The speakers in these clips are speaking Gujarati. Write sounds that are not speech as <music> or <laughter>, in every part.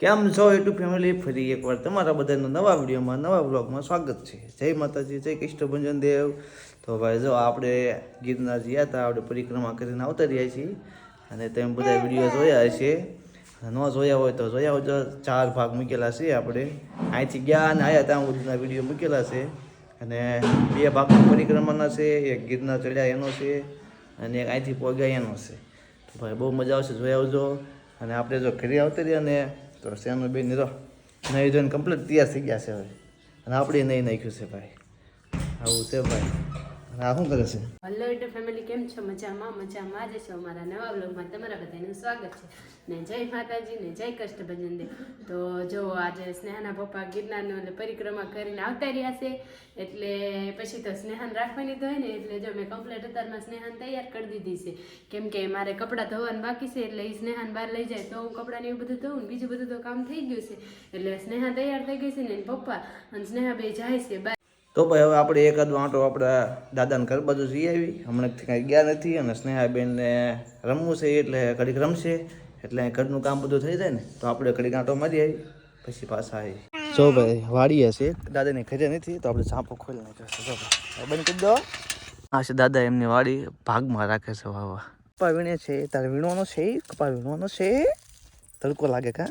કેમ છો યુટ્યુબ ફેમિલી? ફરી એકવાર તમારા બધાના નવા વિડીયોમાં, નવા બ્લોગમાં સ્વાગત છે. જય માતાજી, જય કૃષ્ણભંજન દેવ. તો ભાઈ, જો આપણે ગિરનાર ગયા હતા, આપણે પરિક્રમા કરીને આવતા રહ્યા છીએ અને તમે બધા વીડિયો જોયા હશે. ન જોયા હોય તો જોયા હોય તો ચાર ભાગ મૂકેલા છે આપણે. અહીંથી ગયા અને આવ્યા ત્યાં સુધીના વીડિયો મૂકેલા છે. અને બે ભાગ પરિક્રમાના છે, એક ગિરનાર ચડ્યા એનો છે અને એક અહીંથી પહોંચ્યા એનો છે. તો ભાઈ, બહુ મજા આવશે જોયા આવજો. અને આપણે જો ઘરે આવતા રહ્યા ને તો શેનું બેન રહો. નહીં જોઈને કમ્પ્લીટ તૈયાર થઈ ગયા છે હવે. અને આપણે નહીં નાખ્યું છે ભાઈ. આવું છે ભાઈ. આ શું કરે છે? હલો યુટ્યુબ ફેમિલી કેમ છો? મજામાં મજામાં જ છો અમારા નવા બ્લોગમાં તમારા બધાનું સ્વાગત છે. ને જય માતાજી, ને જય કષ્ટભજન દે. તો જો આજે સ્નેહાના પપ્પા ગિરનારનો એટલે પરિક્રમા કરીને આવતા રહ્યા છે, એટલે પછી તો સ્નેહાન રાખવાની તો હોય ને, એટલે જો મેં કમ્પ્લેટ અત્યારમાં સ્નેહાન તૈયાર કરી દીધી છે. કેમ કે મારે કપડાં ધોવાનું બાકી છે, એટલે એ સ્નેહાન બહાર લઈ જાય, તો હું કપડાંને એવું બધું ધોઉં ને બીજું બધું તો કામ થઈ ગયું છે. એટલે સ્નેહા તૈયાર થઈ ગઈ છે ને પપ્પા, અને સ્નેહા બે જાય છે તો ભાઈ હવે આપણે એકાદ આંટો આપણા દાદાને ઘર બાજુ જઈ આવી. હમણાં કાંઈ ગયા નથી અને સ્નેહાબેનને રમવું છે એટલે ઘડીક રમશે. એટલે ઘરનું કામ બધું થઈ જાય ને તો આપણે ઘડીક આંટો મારી આવી પછી પાછા આવી જો ભાઈ વાડી હશે દાદાની ઘરે નથી તો આપણે સાંપો ખોલી નાખ્યો જો ભાઈ બંધ કરી દો. હા છે દાદા એમની વાડી ભાગમાં રાખે છે વાવા કપા વીણે છે તારે વીણવાનો છે? કપા વીણવાનો છે? તડકો લાગે કા?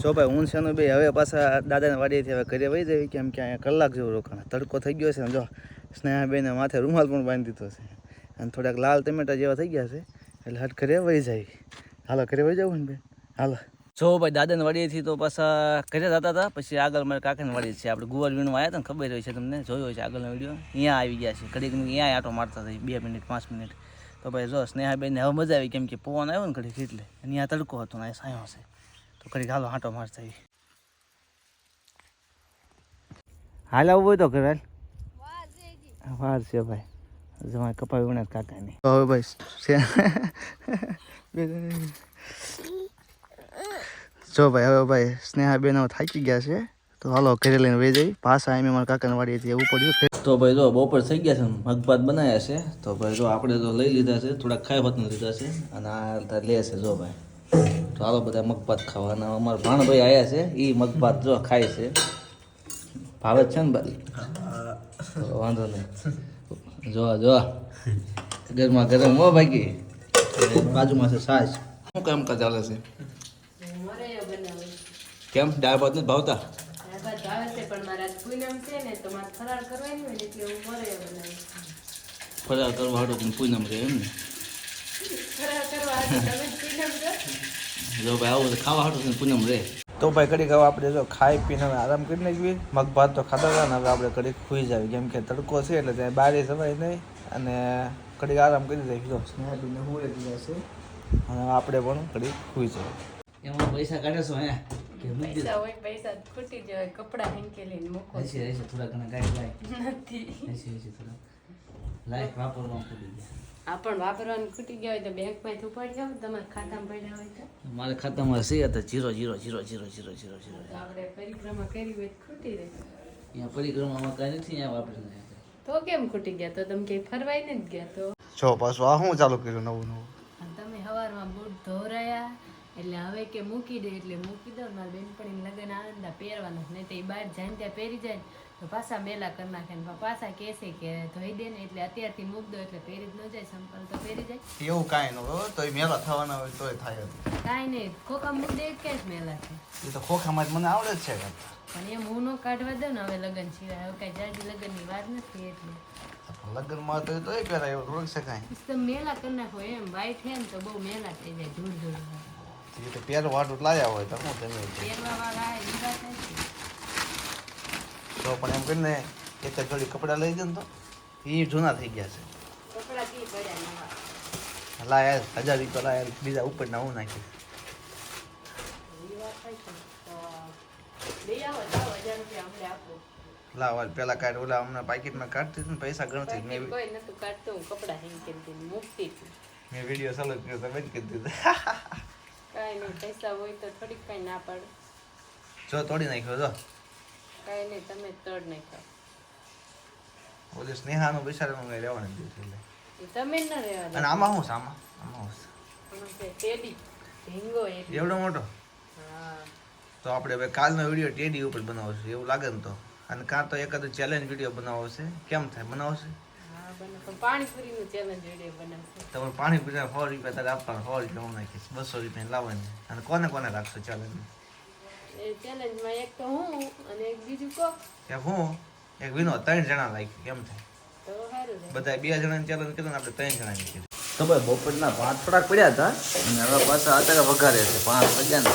જો ભાઈ, હું છે બે હવે પાછા દાદાને વાડીએથી હવે ઘરે વહી જાય કેમ કે અહીંયા કલાક જેવું રોકાણ તડકો થઈ ગયો છે જો, સ્નેહાબેને માથે રૂમાલ પણ બાંધી દીધો છે. અને થોડાક લાલ ટમેટા જેવા થઈ ગયા છે, એટલે હટ ઘરે વહી જાય. હાલો, ઘરે વહી જવું ને બેન? હાલો. જો ભાઈ, દાદાને વાડીએથી તો પાછા ઘરે જતા હતા, પછી આગળ મારે કાકાને વાડી છે. આપણે ગુવાર વીણવા આવ્યા હતા ને, ખબર હોય છે તમને? જોયો હોય છે આગળનો વીડિયો અહીંયા આવી ગયા છે. ઘડીક અહીંયા આટો મારતા થઈ બે મિનિટ, પાંચ મિનિટ. તો ભાઈ, જો સ્નેહાબેનને હવે મજા આવી, કેમ કે પવન આવ્યો ને ઘડીક એટલે. અહીંયા તડકો હતો ને સાયો છે. તો કરી હાલો હાંટો મારતા આવી હાલ આવું હોય તો કરેલ વાર છે ભાઈ. જમાય કપાવી કાકા કાકાની. હવે ભાઈ જો ભાઈ હવે ભાઈ સ્નેહાબેન હવે થાકી ગયા છે. તો હાલો ઘરે લઈને વહી જઈ પાછા એમ મારા કાકાને વાડીએથી એવું પડ્યું તો ભાઈ જો બપોર થઈ ગયા છે મગભાત બનાવ્યા છે. તો ભાઈ જો આપણે તો લઈ લીધા છે થોડાક ખાઈ ભાતને લીધા છે. અને આ લે છે જો ભાઈ. તો બધા મગભાત ખાવાના. અમારા ભાણભાઈ આવ્યા છે એ મગભાત જો ખાય છે. ભાવે છે ને ભાઈ વાંધો નહીં. જો જો. ગરમા ગરમ હો ભાગી બાજુમાં છે સાસ. શું કામ કાજ ચાલે છે? કેમ? દાળ ભાત નથી ભાવતા? ફરાર કરવા હાટો પણ પૂનમ છે એમ ને ફરાળ કરવા હાટુ તમે જ પૂનમ છો જો ભાઈ આવું ખાવા હાટો પૂનમ રે. તો ભાઈ ઘડીક હવે આપણે જો ખાઈ પીને હવે આરામ કરી નાખીએ. મગ ભાત તો ખાતા હતા ને હવે આપણે ઘડીક ખુઈ જાવી. કેમ કે તડકો છે એટલે ત્યાં બારી સવાય નહીં. અને ઘડીક આરામ કરી દઈએ જો સ્નેહાબીને હુએ દીધા છે અને આપણે પણ ઘડીક ખુઈ જાય એમાં પૈસા કાઢે છો હે પૈસા હોય પૈસા ખૂટી જાય કપડા હેંકેલીને મૂકો. હશે હશે થોડા ઘણા કાઢી લાય. નથી. હશે હશે થોડા લાઈફ વાપરવા ખૂટી ગયા. આ પણ વાપરવાનું ખૂટી ગયા હોય તો બેંકમાંથી ઉપાડી જાવ તમારા ખાતામાં પડ્યા હોય તો. મારા ખાતામાં હશે તો zero zero zero zero zero zero zero તો આપણે પરિક્રમા કરી હોય ખૂટી રહે. અહીંયા પરિક્રમામાં કાંઈ નથી અહીંયા વાપરી તો કેમ ખૂટી ગયા? તો તમે ક્યાંય ફરવાય નથી ગયા તો? જો પાછું આ શું ચાલુ કર્યું નવું નવું અને તમે સવારમાં બૂટ ધોરાયા એટલે હવે કે મૂકી દે એટલે મૂકી દઉં મારા બેનપણી લગ્ન આનંદા પહેરવાના નહીં તો એ બહાર જાય ને ત્યાં પહેરી જાય તો પાછા મેલા કરી નાખે ને પાછા કહેશે કે ધોઈ દે ને એટલે અત્યારથી મૂક દો એટલે પહેરી જ ન જાય સંપલ તો પહેરી જાય. એવું કાંઈ ન હોય તો મેલા થવાના હોય તોય થાય કાંઈ નહીં ખોખા મૂક દે ક્યાં જ મેલા છે. એ તો ખોખામાં જ મને આવડે જ છે પણ એમ હું ન કાઢવા દઉં ને હવે લગ્ન સિવાય હવે કાંઈ જાજી લગ્નની વાત નથી એટલે. લગ્નમાં તો તોય પહેરાય એવું થોડુંક છે કાંઈ. મેલા કરી નાખો એમ વાઈટ હે ને તો બહુ મેલા થઈ જાય ધૂળ ધૂળ એ તો પહેરવા વાટું લાયા હોય તો શું તમે તો પણ એમ કરીને એક જ જોડી કપડાં લઈ દે ને તો એ જૂના થઈ ગયા છે. લાયા હજાર રૂપિયા લાયા બીજા ઉપર ના હું નાખી લાવ પેલા કાઢ ઓલા હમણાં પાકીટમાં કાઢતી હતી ને પૈસા ગણતી મેં કોઈ નતું કાઢતો હું કપડાં હેંગ કરી દીધી મૂકતી મેં વીડિયો ચાલુ કર્યો તો બંધ કરી દીધો. <laughs> કાંઈ નહીં પૈસા હોય તો થોડીક કાંઈ ના પડે. જો તોડી નાખ્યો જો. કાંઈ નહીં તમે તોડ નાખ્યો. ઓલી સ્નેહાનું બિચારાનું કઈ રહેવાનું દીધું એટલે તમે ન રહેવાનું. અને આમાં શું છે? આમાં આમાં શું દો ટેડી ઢીંગો એવડો મોટો? તો આપણે હવે કાલનો વીડિયો ટેડી ઉપર બનાવશું એવું લાગે ને તો. અને કાં તો એકાદો ચેલેન્જ વીડિયો બનાવશે છે? કેમ થાય? બનાવશે હા બને પણ પાણીપુરીનું ચેલેન્જ વીડિયો બનાવશે. તમારે પાણી પીતા સો રૂપિયા તારે આપવાના સો રૂપિયા હું નાખીશ. બસો રૂપિયા લાવવાની. અને કોને કોને રાખશો ચેલેન્જ ચેલેન્જમાં એક તો હું અને એક બીજું કો કે હું એક વિનોદ ત્રણ જણા લાગી કેમ થાય? બધા બે જણાની ચેલેન્જ કર્યું ને આપણે ત્રણ જણાની કરી તો ભાઈ બપોરના પાંચ થોડાક પડ્યા હતા અને હવે પાછા અત્યારે વઘારે છે. પાંચ વાગ્યા ને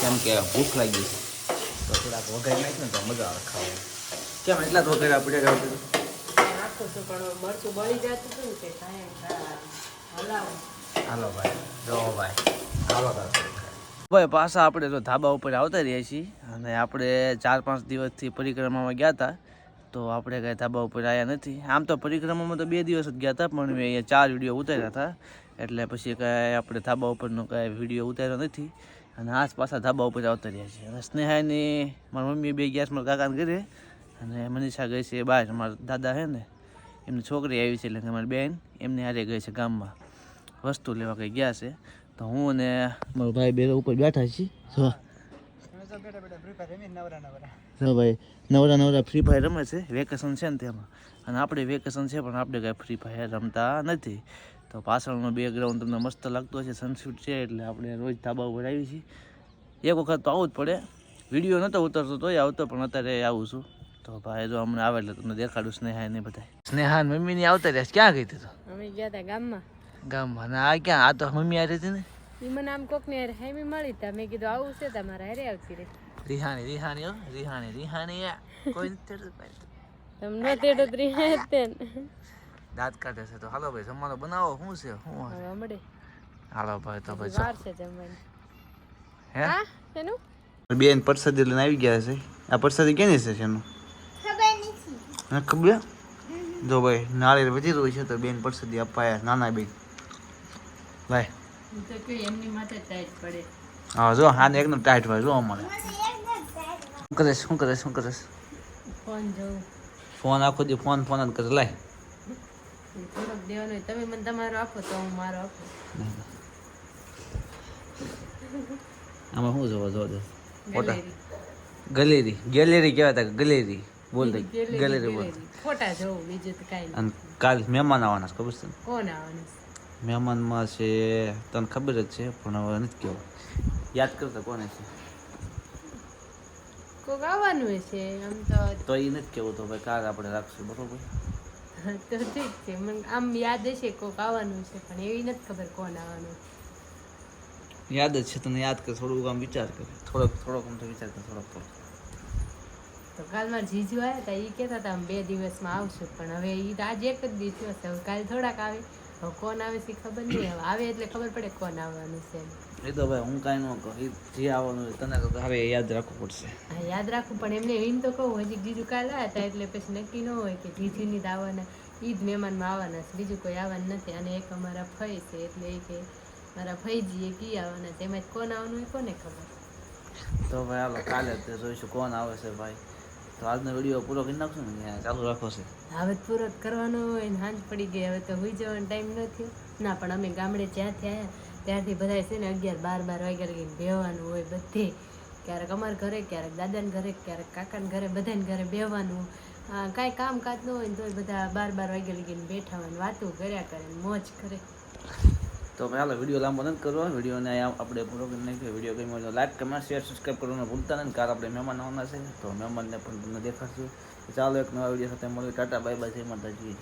કેમ કે ભૂખ લાગી તો થોડાક વઘારી નાખ્યું ને તો મજા આવે ખાવાની. કેમ એટલા જ વઘાર્યા પડ્યા રહ્યા પણ મરચું બળી જતું હતું ને તે કાંઈ હાલો ભાઈ. જો ભાઈ. હાલો ભાઈ પાછા આપણે તો ધાબા ઉપર આવતા રહીએ છીએ અને આપણે ચાર પાંચ દિવસથી પરિક્રમામાં ગયા હતા. તો આપણે કાંઈ ધાબા ઉપર આવ્યા નથી. આમ તો પરિક્રમામાં તો બે દિવસ જ ગયા હતા પણ મેં અહીંયા ચાર વીડિયો ઉતાર્યા હતા. એટલે પછી કાંઈ આપણે ધાબા ઉપરનો કાંઈ વીડિયો ઉતાર્યો નથી. અને આજ પાછા ધાબા ઉપર આવતા રહ્યા છીએ. અને સ્નેહાની મારી મમ્મી બે ગેસ મારા કાકાને ઘરે. અને મનીષા ગઈ છે બહાર મારા દાદા છે ને એમની છોકરી આવી છે એટલે કે મારી બેન, એમની હારે ગઈ છે ગામમાં. વસ્તુ લેવા કંઈ ગયા છે. તો હું અને મારો ભાઈ બે ઉપર બેઠા છીએ. જો. ભાઈ, નવરા નવરા ફ્રી ફાયર રમે છે. વેકેશન છે ને તેમાં. અને આપણે વેકેશન છે, પણ આપણે કાંઈ ફ્રી ફાયર રમતા નથી. તો પાછળનો બેકગ્રાઉન્ડ તમને મસ્ત લાગતો છે સનસેટ છે એટલે આપણે રોજ ધાબા ઉપર આવી છીએ. એક વખત તો આવવું જ પડે. વીડિયો નહોતો ઉતરતો, તોય આવતો, પણ અત્યારે આવું છું. તો ભાઈ, જો હમણાં આવે એટલે તમને દેખાડું સ્નેહા નહીં બધા સ્નેહા મમ્મી મમ્મીની આવતા રહ્યા ક્યાં ગઈ હતી તો? અમે ગયા હતા ગામમાં. ગામમાં. ના આ ક્યાં? આ તો મમ્મી આ હતી ને? ઈ મને આમ કોક ને હેમી મળી તા. મેં કીધું આવું છે તમારા હારે આવતી રે રિહાણી રિહાણી હો રિહાણી રિહાણી યા કોઈ તેડો. તમને તેડો. ત્રી દાંત કાઢે છે તો હાલો ભાઈ જમવાનો બનાવો. શું છે? શું હવે મળે હાલો ભાઈ તો ભાઈ વાર છે જમવાની. હે? હા? એનું બેન પરસાદી લઈને આવી ગયા છે. આ પરસાદી કેની છે એનું નથી. ખબર? જો ભાઈ નાળિયેર વધી રહ્યું છે તો બેન પરસાદી અપાયા નાના બેન. ભાઈ હા જો હા જો હાને એકદમ ટાઈટ હોય જો અમારે. શું કરે શું કરે શું કરે ફોન આખો દી ફોન ફોન જ કરે લાય. તમે મને તમારો આપો તો હું મારો આપો. આમાં શું જોવો જો જો ગેલેરી. ગેલેરી. ગેલેરી કહેવાય તા ગેલેરી. બોલ દે ગેલેરી બોલ. ફોટા જોઉં બીજું તો કાંઈ અને કાલ મહેમાન આવવાના છે ખબર છે? કોણ આવવાનું? મહેમાનમાં છે તને ખબર જ છે પણ હવે નથી કેવું યાદ કરતા કોને છે? કોક આવવાનું છે આમ તો તો એ નથી કેવું તો ભાઈ કાલ આપણે રાખશું બરોબર? તો ઠીક છે. મને આમ યાદ હશે કોક આવવાનું છે પણ એવી નથી ખબર કોણ આવવાનું. યાદ જ છે તને યાદ કર થોડુંક આમ વિચાર કર. થોડોક થોડોક આમ તો વિચાર કર થોડોક થોડોક. તો કાલમાં જીજુ આવ્યા હતા એ કહેતા હતા અમે બે દિવસમાં આવશું. પણ હવે એ તો આજે એક જ દિવસ હવે કાલ થોડાક આવે. હવે કોણ આવે છે એ ખબર નહીં હવે આવે એટલે ખબર પડે કોણ આવવાનું છે. એ તો ભાઈ હું કાંઈ ન કહું જે આવવાનું તને તો હવે યાદ રાખવું પડશે. હા યાદ રાખવું પણ એમને એમ તો કહું હજી જીજુ કાલ આવ્યા હતા એટલે પછી નક્કી ન હોય કે જીજુની જ આવવાના ઈ જ મહેમાનમાં આવવાના છે બીજું કોઈ આવવાનું નથી. અને એક અમારા ફઈ છે એટલે એ કે મારા ફઈજી એ કી આવવાના છે એમાં કોણ આવવાનું એ કોને ખબર? તો ભાઈ હાલો કાલે જોઈશું કોણ આવે છે ભાઈ. તો આજનો વીડિયો પૂરો કરી નાખશો ને ચાલુ રાખો છે. હવે પૂરો કરવાનો હોય ને, હાંજ પડી ગઈ, હવે તો હોઈ જવાનો ટાઈમ નથી ના, પણ અમે ગામડે જ્યાંથી આવ્યા ત્યારથી બધા છે ને અગિયાર, બાર બાર વાગ્યા લગીને બેહવાનું હોય બધે. ક્યારેક અમારા ઘરે, ક્યારેક દાદાને ઘરે, ક્યારેક કાકાને ઘરે, બધાને ઘરે બેહવાનું. કાંઈ કામ કાજ ન હોય ને બધા બાર બાર વાગ્યા લગીને બેઠા હોય વાતો કર્યા કરે મોજ કરે. તો મેં હાલ વીડિયો લાંબો નથી કરવો. વિડીયોને આપણે પૂરો કરી નાખ્યો. વીડિયો ગમ્યો તો લાઈક કમેન્ટ શેર સબસ્ક્રાઈબ કરવાનું ભૂલતા નહીં. કારણ આપણે મહેમાન આવવાના છે. તો મહેમાનને પણ તમને દેખાડશું. ચાલો એક નવા વીડિયો સાથે મળ્યું ટાટા બાય બાય જય માતાજી.